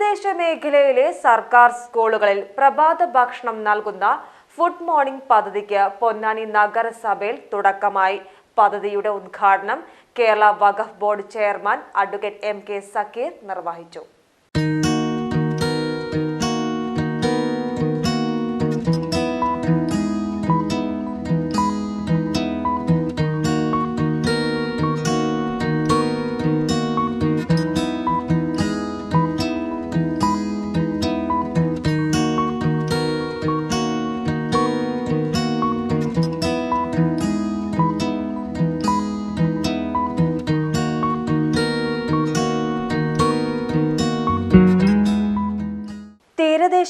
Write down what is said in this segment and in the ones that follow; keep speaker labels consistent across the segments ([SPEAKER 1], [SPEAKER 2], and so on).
[SPEAKER 1] തീരദേശ മേഖലയിലെ സർക്കാർ സ്കൂളുകളിൽ പ്രഭാത ഭക്ഷണം നൽകുന്ന ഫുഡ് മോർണിംഗ് പദ്ധതിക്ക് പൊന്നാനി നഗരസഭയിൽ തുടക്കമായി. പദ്ധതിയുടെ ഉദ്ഘാടനം Kerala Waqf board chairman advocate M K Zakir നിർവഹിച്ചു.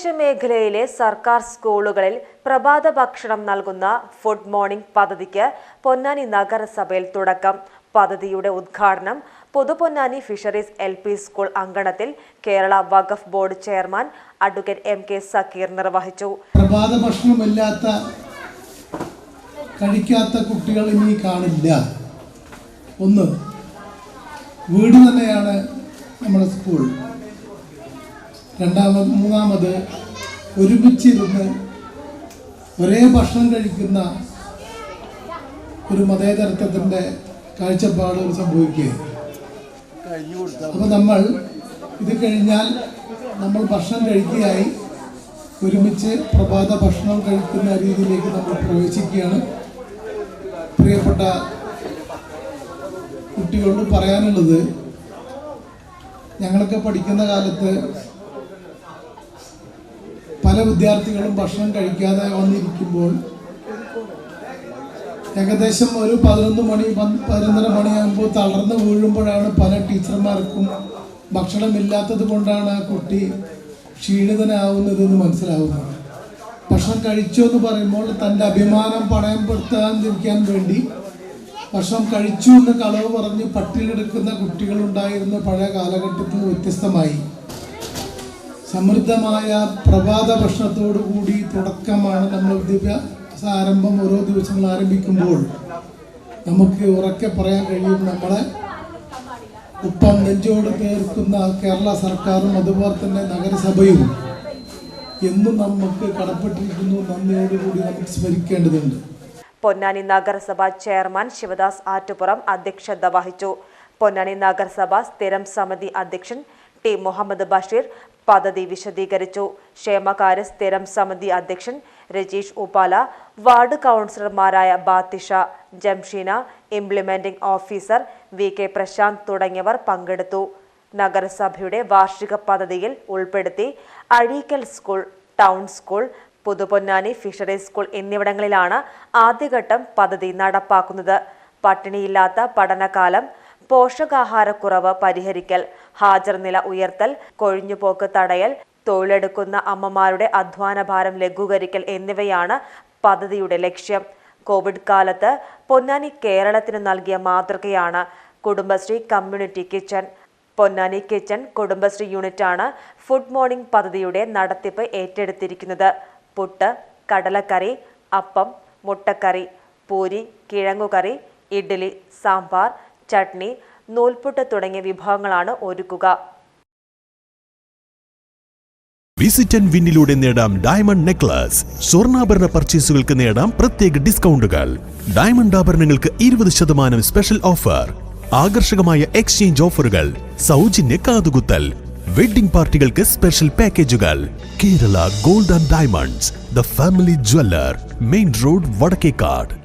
[SPEAKER 1] തീരദേശ മേഖലയിലെ സർക്കാർ സ്കൂളുകളിൽ പ്രഭാത ഭക്ഷണം നൽകുന്ന ഫുഡ് മോർണിംഗ് പദ്ധതിക്ക് പൊന്നാനി നഗരസഭയിൽ തുടക്കം. പദ്ധതിയുടെ ഉദ്ഘാടനം Puthuponnani fisheries L P school അങ്കണത്തിൽ Kerala Waqf board chairman advocate M K Zakir നിർവഹിച്ചു.
[SPEAKER 2] പ്രഭാത ഭക്ഷണമില്ലാത്ത കഴിക്കാത്ത കുട്ടികൾ ഇനി കാണില്ല. ഒന്ന് വീട് തന്നെയാണ് നമ്മുടെ സ്കൂൾ. രണ്ടാമത് മൂന്നാമത് ഒരുമിച്ചിരുന്ന് ഒരേ ഭക്ഷണം കഴിക്കുന്ന ഒരു മതേതരത്വത്തിന്റെ കാഴ്ചപ്പാട് സംഭവിക്കുകയും അപ്പോൾ നമ്മൾ ഇത് കഴിഞ്ഞാൽ നമ്മൾ ഭക്ഷണം കഴിക്കുകയായി ഒരുമിച്ച് പ്രഭാത ഭക്ഷണം കഴിക്കുന്ന രീതിയിലേക്ക് നമ്മൾ പ്രവേശിക്കുകയാണ്. പ്രിയപ്പെട്ട കുട്ടികളോട് പറയാനുള്ളത് ഞങ്ങളൊക്കെ പഠിക്കുന്ന കാലത്ത് വിദ്യാർത്ഥികളും ഭക്ഷണം കഴിക്കാതെ വന്നിരിക്കുമ്പോൾ ഏകദേശം ഒരു പതിനൊന്ന് മണി പതിനൊന്നര മണിയാകുമ്പോൾ തളർന്ന് വീഴുമ്പോഴാണ് പല ടീച്ചർമാർക്കും ഭക്ഷണമില്ലാത്തത് കൊണ്ടാണ് ആ കുട്ടി ക്ഷീണിതനാവുന്നതെന്ന് മനസ്സിലാവുന്നത്. ഭക്ഷണം കഴിച്ചു എന്ന് പറയുമ്പോൾ തന്റെ അഭിമാനം പണയപ്പെടുത്താതിരിക്കാൻ വേണ്ടി ഭക്ഷണം കഴിച്ചു എന്ന് കളവ് പറഞ്ഞ് പട്ടിയിലെടുക്കുന്ന കുട്ടികളുണ്ടായിരുന്ന പഴയ കാലഘട്ടത്തിൽ വ്യത്യസ്തമായി. സമൃദ്ധമായ പ്രഭാത ഭക്ഷണത്തോടു കൂടി തുടക്കമാണ് നമ്മൾ വിദ്യാഭ്യാസ ആരംഭം ഓരോ ദിവസങ്ങൾ ആരംഭിക്കുമ്പോൾ നമുക്ക് ഉറക്കെ പറയാൻ കഴിയും നമ്മളെ ഉപ്പം നെഞ്ചോട് തീർക്കുന്ന കേരള സർക്കാരും അതുപോലെ തന്നെ നഗരസഭയും എന്നും നമുക്ക് കടപ്പെട്ടിരിക്കുന്നു. നന്ദിയോടുകൂടി നമുക്ക് സ്മരിക്കേണ്ടതുണ്ട്.
[SPEAKER 1] പൊന്നാനി നഗരസഭ ചെയർമാൻ ശിവദാസ് ആറ്റുപുറം അധ്യക്ഷത വഹിച്ചു. പൊന്നാനി നഗരസഭ സ്ഥിരം സമിതി അധ്യക്ഷൻ ടി മുഹമ്മദ് ബഷീർ പദ്ധതി വിശദീകരിച്ചു. ക്ഷേമകാര്യ സ്ഥിരം സമിതി അധ്യക്ഷൻ രജീഷ് ഉപാല വാർഡ് കൗൺസിലർമാരായ Bathisha Jamsheena implementing officer V K Prashanth തുടങ്ങിയവർ പങ്കെടുത്തു. നഗരസഭയുടെ വാർഷിക പദ്ധതിയിൽ ഉൾപ്പെടുത്തി Azhikkal school town school Puthuponnani fisheries school എന്നിവിടങ്ങളിലാണ് ആദ്യഘട്ടം പദ്ധതി നടപ്പാക്കുന്നത്. പട്ടിണിയില്ലാത്ത പഠനകാലം പോഷകാഹാരക്കുറവ് പരിഹരിക്കൽ ഹാജർനില ഉയർത്തൽ കൊഴിഞ്ഞുപോക്ക് തടയൽ തൊഴിലെടുക്കുന്ന അമ്മമാരുടെ അധ്വാനഭാരം ലഘൂകരിക്കൽ എന്നിവയാണ് പദ്ധതിയുടെ ലക്ഷ്യം. കോവിഡ് കാലത്ത് പൊന്നാനി കേരളത്തിന് നൽകിയ മാതൃകയാണ് Kudumbashree community kitchen. Ponnani kitchen Kudumbashree യൂണിറ്റാണ് ഫുഡ് മോർണിംഗ് പദ്ധതിയുടെ നടത്തിപ്പ് ഏറ്റെടുത്തിരിക്കുന്നത്. പുട്ട് കടലക്കറി അപ്പം മുട്ടക്കറി പൂരി കിഴങ്ങുകറി ഇഡ്ഡലി സാമ്പാർ ചട്നി നൂൽപുട്ട് തുടങ്ങിയ വിഭവങ്ങളാണ് ഒരുക്കുക.
[SPEAKER 3] വിസിറ്റ് ആൻഡ് വിന്നിലൂടെ നേടാം ഡയമണ്ട് നെക്ലസ് സ്വർണാഭരണ പർച്ചേസുകൾക്ക് നേടാം പ്രത്യേക ഡിസ്കൗണ്ടുകൾ ഡയമണ്ട് ആഭരണങ്ങൾക്ക് ഇരുപത് ശതമാനം സ്പെഷ്യൽ ഓഫർ ആകർഷകമായ എക്സ്ചേഞ്ച് ഓഫറുകൾ സൗജന്യ കാതുകുത്തൽ. വെഡിംഗ് പാർട്ടികൾക്ക് സ്പെഷ്യൽ പാക്കേജുകൾ Kerala gold and diamonds the family jeweller main road Vadakkekad.